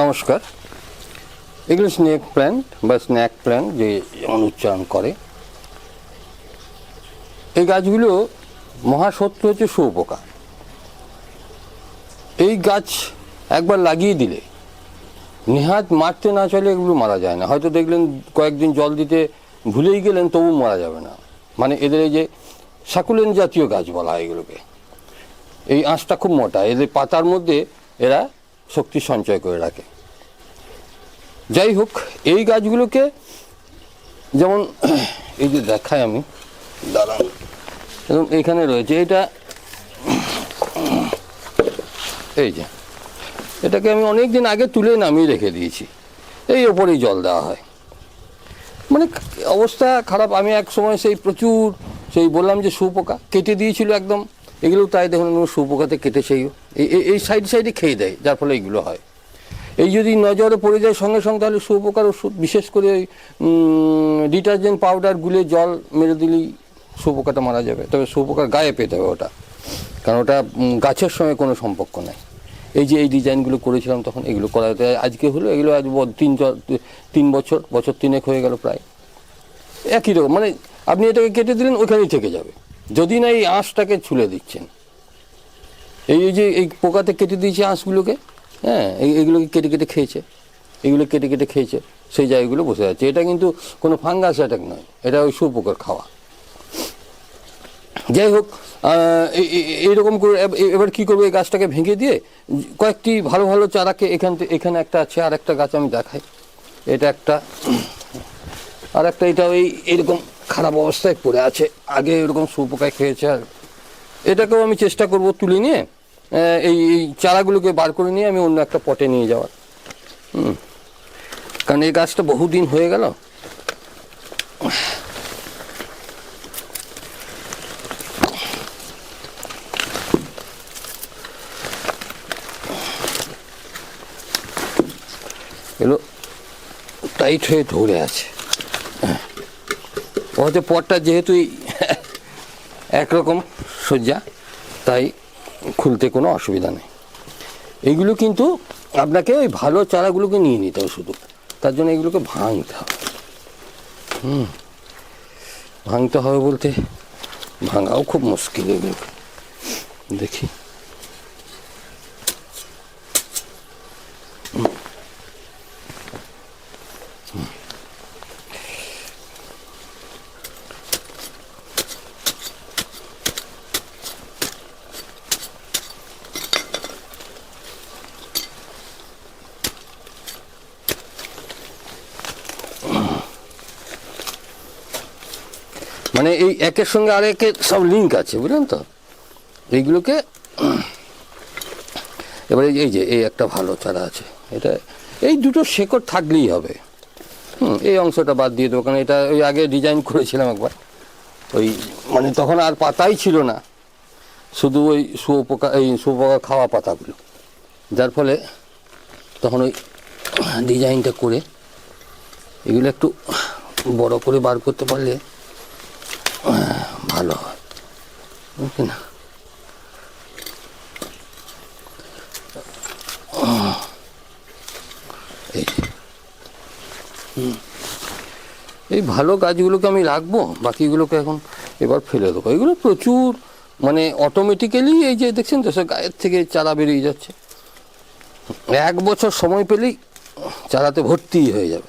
নমস্কার। এগুলো snake plant বা স্ন্যাক প্ল্যান্ট যে যেমন উচ্চারণ করে। এই গাছগুলো মহাশত্রু হচ্ছে শুয়োপোকা। এই গাছ একবার লাগিয়ে দিলে নেহাত মারতে না চলে এগুলো মারা যায় না। হয়তো দেখলেন কয়েকদিন জল দিতে ভুলেই গেলেন, তবু মারা যাবে না। মানে এদের এই যে সাকুলেন জাতীয় গাছ বলা হয় এগুলোকে। এই আঁশটা খুব মোটা। এদের পাতার মধ্যে এরা শক্তি সঞ্চয় করে রাখে। যাই হোক এই গাছগুলোকে যেমন এই যে দেখাই আমি দাঁড়ান। এবং এখানে রয়েছে এটা এই যে এটাকে আমি অনেক দিন আগে তুলে নামিয়ে রেখে দিয়েছি। এই ওপরেই জল দেওয়া হয়। মানে অবস্থা খারাপ আমি এক সময় সেই প্রচুর সেই বললাম যে শুপোকা কেটে দিয়েছিল একদম। এগুলো তাই দেখুন শুপোকাতে কেটে সেই এই- এই- সাইড সাইডে খেয়ে দেয়, যার ফলে এইগুলো হয়। এই যদি নজরে পড়ে যায়, সঙ্গে সঙ্গে তাহলে শুয়োপোকার ওষুধ, বিশেষ করে ওই ডিটারজেন্ট পাউডার, গুলে জল মেরে দিলেই শুয়োপোকাটা মারা যাবে। তবে শুয়োপোকার গায়ে পেতে হবে ওটা। কারণ ওটা গাছের সঙ্গে কোনো সম্পর্ক নাই। এই যে এই ডিজাইনগুলো করেছিলাম তখন এগুলো করাতে, আজকে হলো, এগুলো আজ তিন তিন বছর বছর তিনেক হয়ে গেল প্রায়। একই রকম মানে আপনি এটাকে কেটে দিলেন ওইখানেই থেকে যাবে। যদি না এই আঁশটাকে ছুলে দিচ্ছেন। এই যে এই পোকাতে কেটে দিয়েছে আঁশগুলোকে হ্যাঁ এই- এইগুলোকে কেটে কেটে খেয়েছে, এগুলো কেটে কেটে খেয়েছে, সেই জায়গাগুলো বসে যাচ্ছে এটা কিন্তু কোনো ফাঙ্গাস অ্যাটাক নয়, এটা ওই শুয়োপোকার খাওয়া। যাই হোক এই- এই- এইরকম করে এব- এবার কি করব এই গাছটাকে ভেঙে দিয়ে কয়েকটি ভালো ভালো চারাকে এখান থেকে এখানে একটা আছে আর একটা গাছ আমি দেখাই। এটা একটা আর একটা এটা ওই এরকম খারাপ অবস্থায় পড়ে আছে। আগে এরকম শুয়োপোকায় খেয়েছে আর এটাকেও আমি চেষ্টা করব তুলে নিয়ে এই এই চারাগুলোকে বার করে নিয়ে আমি অন্য একটা পটে নিয়ে যাওয়ার। হুম। কারণ এই গাছটা বহুদিন হয়ে গেল। এগুলো টাইট হয়ে ধরে আছে। হ্যাঁ। হয়তো পটটা যেহেতু একরকম সজ্জা, তাই খুলতে কোনো অসুবিধা নেই। এগুলো কিন্তু আপনাকে ওই ভালো চারাগুলোকে নিয়ে নিতে হবে শুধু। তার জন্য এগুলোকে ভাঙতে হবে। হুম, ভাঙতে হবে বলতে ভাঙাও খুব মুশকিল এগুলোকে। দেখি। মানে এই একের সঙ্গে আরেকের সব লিঙ্ক আছে, বুঝলেন তো? এইগুলোকে এবারে এই যে, এই একটা ভালো চারা আছে। এটা, এই দুটো শেকড় থাকলেই হবে। হুম, এই অংশটা বাদ দিয়ে দেবো, কারণ এটা ওই আগে ডিজাইন করেছিলাম একবার। ওই মানে তখন আর পাতাই ছিল না। শুধু ওই শুয়োপোকা, এই শুয়োপোকা খাওয়া পাতাগুলো। যার ফলে তখন ওই ডিজাইনটা করে এগুলো একটু বড় করে বার করতে পারলে ভালো। হয় না। এই ভালো গাছগুলোকে আমি রাখব, বাকিগুলোকে এখন এবার ফেলে দেবো। এগুলো প্রচুর মানে অটোমেটিক্যালি এই যে দেখছেন তো, সে গায়ের থেকে চারা বেরিয়ে যাচ্ছে। এক বছর সময় পেলেই চারাতে ভর্তি হয়ে যাবে।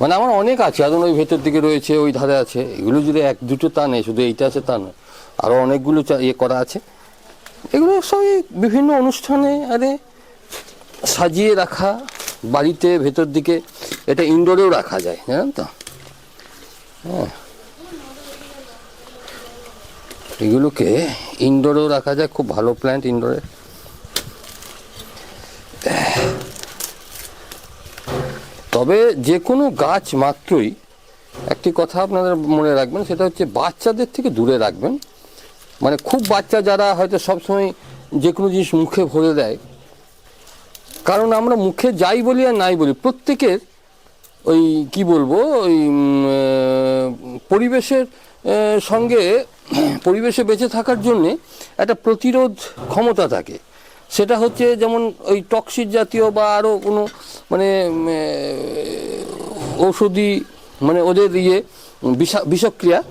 মানে আমার অনেক আছে এখন ওই ভেতর দিকে রয়েছে, ওই ধারে আছে। এগুলো যদি এক, দুটো তা নেই, শুধু এইটা আছে তা নয়। আরও অনেকগুলো ইয়ে করা আছে। এগুলো সব বিভিন্ন অনুষ্ঠানে, আরে, সাজিয়ে রাখা, বাড়িতে ভেতর দিকে, এটা ইনডোরেও রাখা যায়, জানেন তো? হ্যাঁ। এগুলোকে ইনডোরেও রাখা যায়, খুব ভালো প্ল্যান্ট ইনডোরে তবে যে কোনো গাছ মাত্রই একটি কথা আপনারা মনে রাখবেন, সেটা হচ্ছে বাচ্চাদের থেকে দূরে রাখবেন। মানে খুব বাচ্চা যারা হয়তো সবসময় যে কোনো জিনিস মুখে ভরে দেয়। কারণ আমরা মুখে যাই বলি আর নাই বলি, প্রত্যেকের ওই কি বলব, ওই পরিবেশের সঙ্গে পরিবেশে বেঁচে থাকার জন্যে একটা প্রতিরোধ ক্ষমতা থাকে। সেটা হচ্ছে যেমন ওই টক্সিক জাতীয় বা আরও কোনো মানে ঔষধি মানে ওদের ইয়ে বিষা, বিষক্রিয়া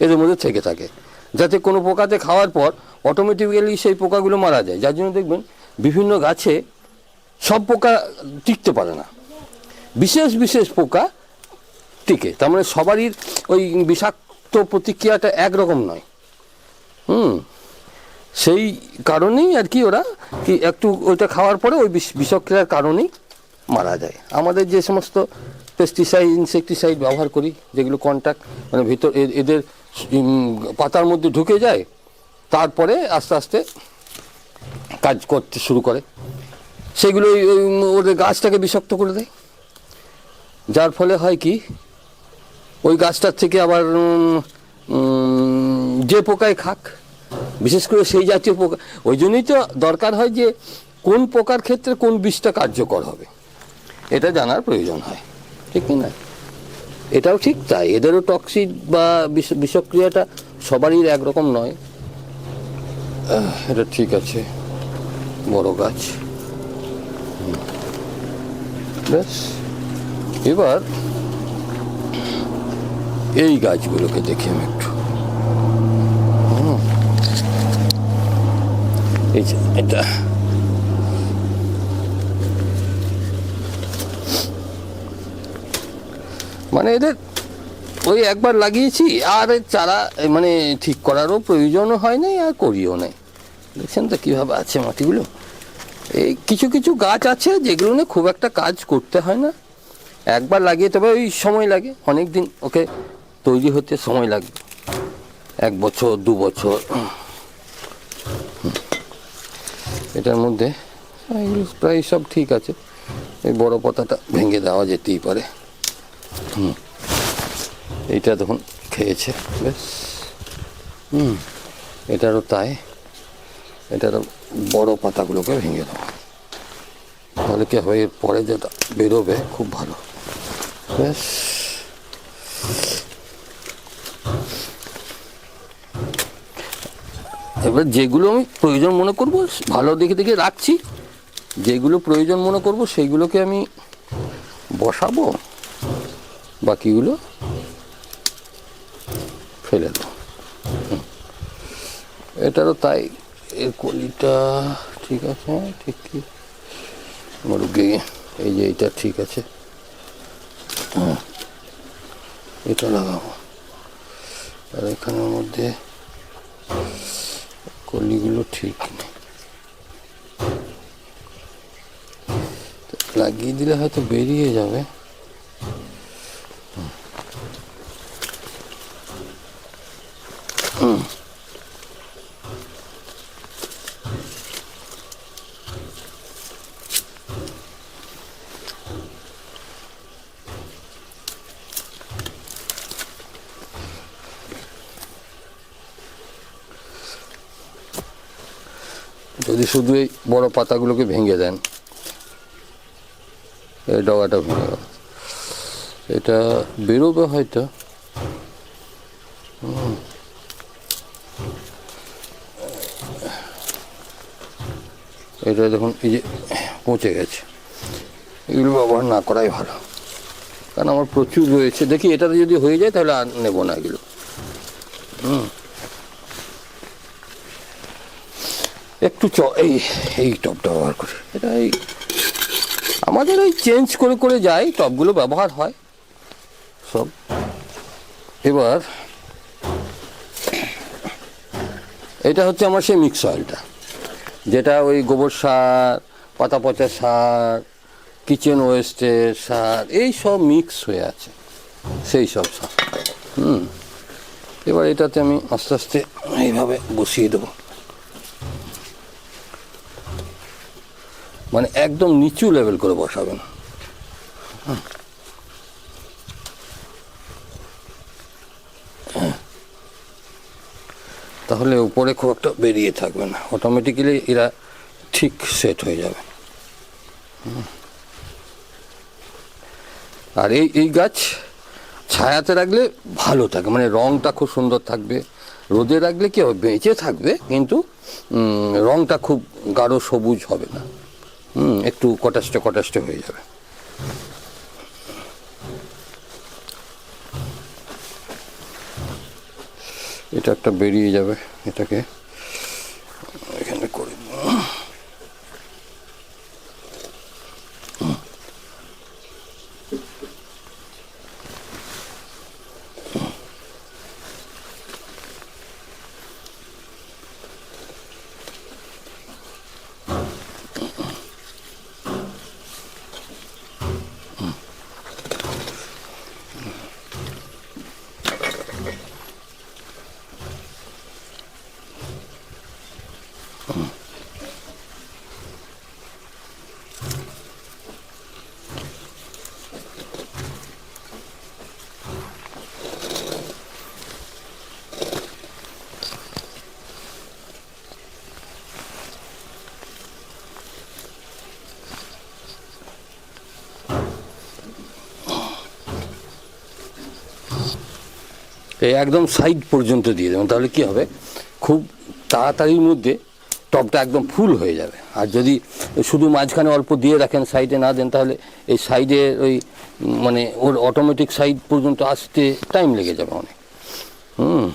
এদের মধ্যে থেকে থাকে। যাতে কোনো পোকাতে খাওয়ার পর অটোমেটিক্যালি সেই পোকাগুলো মারা যায়। যার জন্য দেখবেন বিভিন্ন গাছে সব পোকা টিকতে পারে না। বিশেষ বিশেষ পোকা টিকে। তার মানে সবারই ওই বিষাক্ত প্রতিক্রিয়াটা একরকম নয়। হুম। সেই কারণেই আর কি ওরা কি একটু ওইটা খাওয়ার পরে ওই বিষ- বিষক্রিয়ার কারণেই মারা যায়। আমাদের যে সমস্ত পেস্টিসাইড ইনসেকটিসাইড ব্যবহার করি, যেগুলো কন্ট্যাক্ট মানে ভিতর এদের পাতার মধ্যে ঢুকে যায়, তারপরে আস্তে আস্তে কাজ করতে শুরু করে। সেগুলো ওদের গাছটাকে বিষাক্ত করে দেয়। যার ফলে হয় কি, ওই গাছটার থেকে আবার যে পোকায় খাক বিশেষ করে সেই জাতীয় পোকা। ওই জন্যই তো দরকার হয় যে কোন পোকার ক্ষেত্রে কোন বিষটা কার্যকর হবে। এটা জানার প্রয়োজন হয়। ঠিক না? এটাও ঠিক তাই। এদেরও টক্সিক বা বিষ- বিষক্রিয়াটা সবারই একরকম নয়। এটা ঠিক আছে। বড় গাছ। ব্যাস। এবার এই গাছগুলোকে দেখি আমি একটু। এটা। মানে এদের ওই একবার লাগিয়েছি, আর চারা মানে ঠিক করারও প্রয়োজনও হয় নাই আর করিও নাই। দেখছেন তো কীভাবে আছে মাটিগুলো? এই কিছু কিছু গাছ আছে যেগুলো নিয়ে খুব একটা কাজ করতে হয় না। একবার লাগিয়ে, তবে ওই সময় লাগে অনেক দিন ওকে তৈরি হতে সময় লাগবে। এক বছর, দু বছর। এটার মধ্যে এগুলো প্রায় সব ঠিক আছে। এই বড় পাতাটা ভেঙে দেওয়া যেতেই পারে। হুম। এইটা তখন খেয়েছে বেশ। হুম। এটারও তাই। এটারও বড় পাতাগুলোকে ভেঙে দেওয়া। তাহলে কি হবে এর পরে যেটা বেরোবে খুব ভালো। ব্যাস এবার যেগুলো আমি প্রয়োজন মনে করব, ভালো দেখে দেখে রাখছি। যেগুলো প্রয়োজন মনে করব সেইগুলোকে আমি বসাবো, বাকিগুলো ফেলে দেবো। এটারও তাই। এর কলিটা ঠিক আছে, ঠিক কি? মুরগি, এই যে এইটা ঠিক আছে। হ্যাঁ এটা লাগাবো। আর এখানের মধ্যে কলিগুলো ঠিক নেই। লাগিয়ে দিলে হয়তো বেরিয়ে যাবে। যদি শুধু এই বড় পাতাগুলোকে ভেঙে দেন, এই ডগাটা ভেঙে এটা বেরোবে হয়তো। এটা দেখুন, এই যে পচে গেছে। এগুলো ব্যবহার না করাই ভালো। কারণ আমার প্রচুর রয়েছে। দেখি, এটাতে যদি হয়ে যায় তাহলে আর নেব না এগুলো। হুম। একটু চ, এই এই টপটা ব্যবহার করি। এটা এই, আমাদের ওই চেঞ্জ করে করে যাই টপগুলো ব্যবহার হয়। সব। এবার, এটা হচ্ছে আমার সেই মিক্স অয়েলটা যেটা ওই গোবর সার পাতা পচা সার কিচেন ওয়েস্টের সার, এই সব মিক্স হয়ে আছে। সেই সব সার। হুম। এবার এটাতে আমি আস্তে আস্তে এইভাবে বসিয়ে দেবো। মানে একদম নিচু লেভেল করে বসাবেন। তাহলে উপরে খুব একটা বেরিয়ে থাকবে না। অটোমেটিক্যালি এরা ঠিক সেট হয়ে যাবে। আর এই এই গাছ ছায়াতে রাখলে ভালো থাকে। মানে রংটা খুব সুন্দর থাকবে। রোদে রাখলে কি হবে? বেঁচে থাকবে, কিন্তু রংটা খুব গাঢ় সবুজ হবে না। একটু কটাষ্ট কটাস্টে হয়ে যাবে। এটা একটা বেরিয়ে যাবে এটাকে এখানে করে দেবো। এই একদম সাইড পর্যন্ত দিয়ে দেবেন। তাহলে কি হবে? খুব তাড়াতাড়ির মধ্যে টপটা একদম ফুল হয়ে যাবে। আর যদি শুধু মাঝখানে অল্প দিয়ে রাখেন সাইডে না দেন, তাহলে এই সাইডে ওই মানে ওর অটোমেটিক সাইড পর্যন্ত আসতে টাইম লেগে যাবে অনেক। হুম।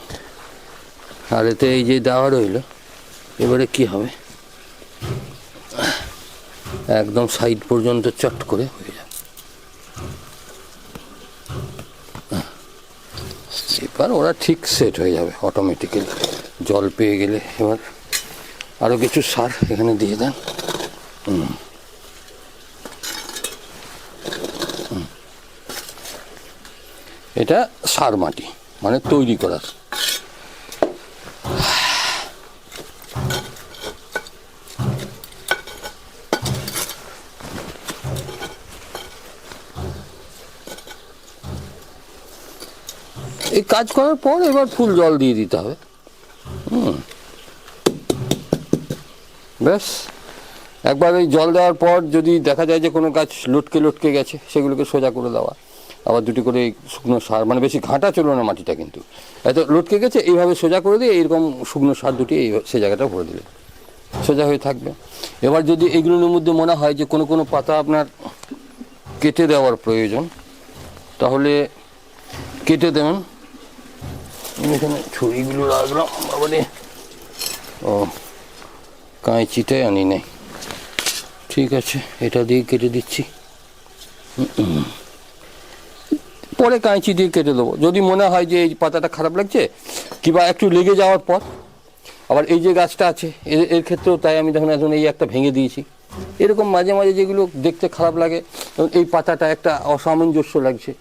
আর এতে এই যে দেওয়া রইল, এবারে কি হবে? একদম সাইড পর্যন্ত চট করে হয়ে যাবে এবার ওরা ঠিক সেট হয়ে যাবে অটোমেটিক্যালি জল পেয়ে গেলে এবার আরও কিছু সার এখানে দিয়ে দেন। এটা সার মাটি মানে তৈরি করার। এই কাজ করার পর এবার ফুল জল দিয়ে দিতে হবে। হুম। ব্যাস। একবার ওই জল দেওয়ার পর যদি দেখা যায় যে কোনো গাছ লটকে লটকে গেছে, সেগুলোকে সোজা করে দেওয়া। আবার দুটি করে শুকনো সার মানে বেশি ঘাঁটা চলবে না মাটিটা কিন্তু। এত লটকে গেছে, এইভাবে সোজা করে দিয়ে এইরকম শুকনো সার দুটি এই সে জায়গাটা ভরে দিলে সোজা হয়ে থাকবে। এবার যদি এইগুলোর মধ্যে মনে হয় যে কোনো কোনো পাতা আপনার কেটে দেওয়ার প্রয়োজন, তাহলে কেটে দেবেন এখানে ছুরিগুলো রাখলাম, বাবারে। ও কাঁচিটাই আনি নাই। ঠিক আছে, এটা দিয়ে কেটে দিচ্ছি। পরে কাঁচি দিয়ে কেটে দেবো। যদি মনে হয় যে এই পাতাটা খারাপ লাগছে, কিংবা একটু লেগে যাওয়ার পর, আবার এই যে গাছটা আছে, এর ক্ষেত্রেও তাই আমি দেখুন এখন এই একটা ভেঙে দিয়েছি। এরকম মাঝে মাঝে যেগুলো দেখতে খারাপ লাগে এই পাতাটা একটা অসামঞ্জস্য লাগছে।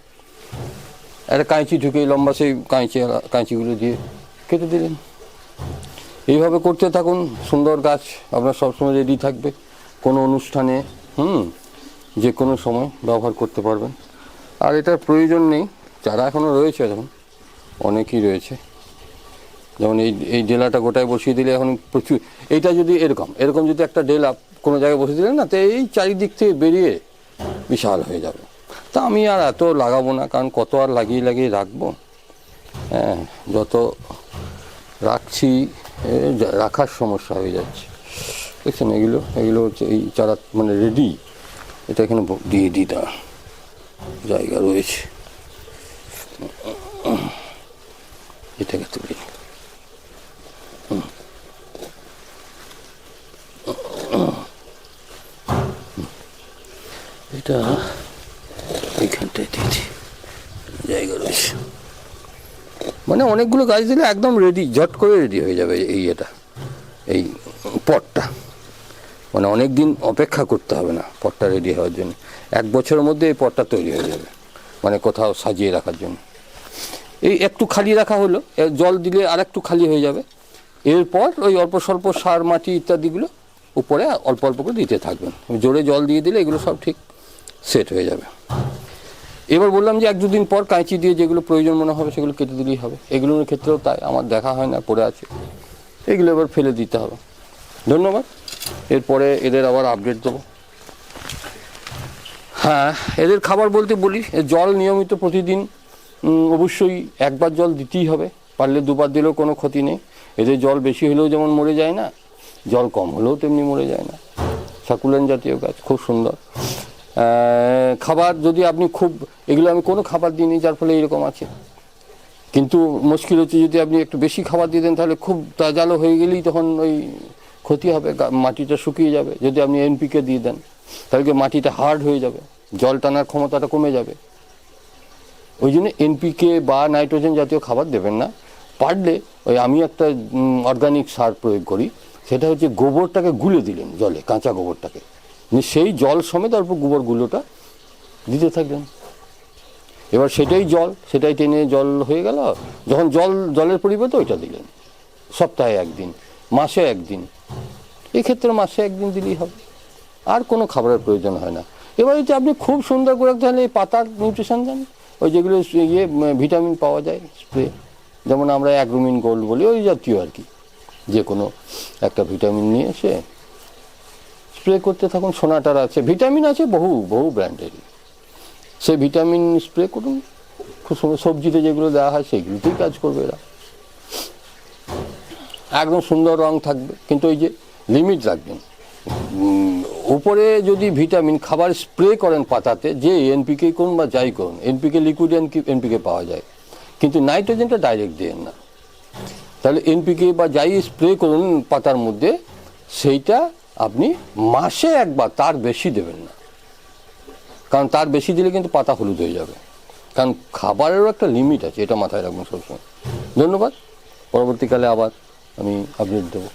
একটা কাঁচি ঢুকে লম্বা সেই কাঁচি কাঁচিগুলো দিয়ে কেটে দিলেন। এইভাবে করতে থাকুন, সুন্দর গাছ আপনার সবসময় রেডি থাকবে। কোনো অনুষ্ঠানে, হুম যে কোনো সময় ব্যবহার করতে পারবেন। আর এটার প্রয়োজন নেই, যারা এখনও রয়েছে এখন অনেকই রয়েছে। যেমন এই এই ডেলাটা গোটায় বসিয়ে দিলে এখন প্রচুর, এইটা যদি এরকম এরকম যদি একটা ডেলা কোনো জায়গায় বসিয়ে দিলেন না, তো এই চারিদিক থেকে বেরিয়ে বিশাল হয়ে যাবে। তা আমি আর এত লাগাবো না, কারণ কত আর লাগিয়ে লাগিয়ে রাখব। হ্যাঁ যত রাখছি রাখার সমস্যা হয়ে যাচ্ছে। দেখছেন, এগুলো এগুলো হচ্ছে এই চারা মানে রেডি এটা এখানে দিয়ে দিই দাঁড়ান। জায়গা রয়েছে। এটাকে তুলি। এটা মানে অনেকগুলো গাছ দিলে একদম রেডি জট করে রেডি হয়ে যাবে এই এটা এই পটটা। মানে অনেক দিন অপেক্ষা করতে হবে না পটটা রেডি হওয়ার জন্য। এক বছরের মধ্যে এই পটটা তৈরি হয়ে যাবে মানে কোথাও সাজিয়ে রাখার জন্য। এই একটু খালি রাখা হলো জল দিলে আর একটু খালি হয়ে যাবে। এরপর ওই অল্প স্বল্প সার, মাটি ইত্যাদিগুলো উপরে অল্প অল্প করে দিতে থাকবেন। জোরে জল দিয়ে দিলে এগুলো সব ঠিক সেট হয়ে যাবে। এবার বললাম যে এক দুদিন পর কাঁচি দিয়ে যেগুলো প্রয়োজন মনে হবে সেগুলো কেটে দিলেই হবে। এগুলোর ক্ষেত্রেও তাই, আমার দেখা হয় না, পড়ে আছে। এগুলো এবার ফেলে দিতে হবে। ধন্যবাদ। এরপরে এদের আবার আপডেট দেবো। হ্যাঁ এদের খাবার বলতে বলি জল নিয়মিত প্রতিদিন অবশ্যই একবার জল দিতেই হবে। পারলে দুবার দিলেও কোনো ক্ষতি নেই। এদের জল বেশি হলেও যেমন মরে যায় না, জল কম হলেও তেমনি মরে যায় না। সাকুলেন জাতীয় গাছ, খুব সুন্দর। খাবার যদি আপনি খুব, এগুলো আমি কোনো খাবার দিইনি, যার ফলে এরকম আছে। কিন্তু মুশকিল হচ্ছে যদি আপনি একটু বেশি খাবার দিয়ে দেন, তাহলে খুব তাজালো হয়ে গেলেই তখন ওই ক্ষতি হবে মাটিটা শুকিয়ে যাবে। যদি আপনি এনপিকে দিয়ে দেন, তাহলে মাটিটা হার্ড হয়ে যাবে? জল টানার ক্ষমতাটা কমে যাবে। ওই জন্য এনপিকে বা নাইট্রোজেন জাতীয় খাবার দেবেন না। পারলে ওই আমি একটা অর্গানিক সার প্রয়োগ করি। সেটা হচ্ছে গোবরটাকে গুলে দিলেন জলে, কাঁচা গোবরটাকে। সেই জল সমেত অল্প গোবর গুলোটা দিতে থাকলেন। এবার সেটাই জল, সেটাই টেনে জল হয়ে গেল। যখন জল, জলের পরিবর্তে ওইটা দিলেন। সপ্তাহে একদিন, মাসে একদিন। এক্ষেত্রে মাসে একদিন দিলেই হবে। আর কোনো খাবারের প্রয়োজন হয় না। এবার হচ্ছে আপনি খুব সুন্দর করে তাহলে এই পাতার নিউট্রিশন দেন। ওই যেগুলো ইয়ে ভিটামিন পাওয়া যায় স্প্রে যেমন আমরা অ্যাগ্রোমিন গোল্ড বলি, ওই জাতীয় আর কি। যে কোনো একটা ভিটামিন নিয়ে এসে স্প্রে করতে থাকুন, সোনাটার আছে। ভিটামিন আছে, বহু বহু ব্র্যান্ডেরই সে ভিটামিন স্প্রে করুন, খুব সুন্দর সবজিতে যেগুলো দেওয়া হয় সেগুলোতেই কাজ করবে এরা। একদম সুন্দর রং থাকবে, কিন্তু ওই যে লিমিট রাখবেন। উপরে যদি ভিটামিন, খাবার স্প্রে করেন পাতাতে, যে এনপিকে করুন বা যাই করুন, এনপিকে লিকুইড এনপিকে পাওয়া যায়। কিন্তু নাইট্রোজেনটা ডাইরেক্ট দেন না। তাহলে এনপিকে বা যাই স্প্রে করুন পাতার মধ্যে, সেইটা আপনি মাসে একবার, তার বেশি দেবেন না। কারণ তার বেশি দিলে কিন্তু পাতা হলুদ হয়ে যাবে। কারণ খাবারেরও একটা লিমিট আছে, এটা মাথায় রাখবেন সবসময়। ধন্যবাদ। পরবর্তীকালে আবার আমি আপডেট দেবো।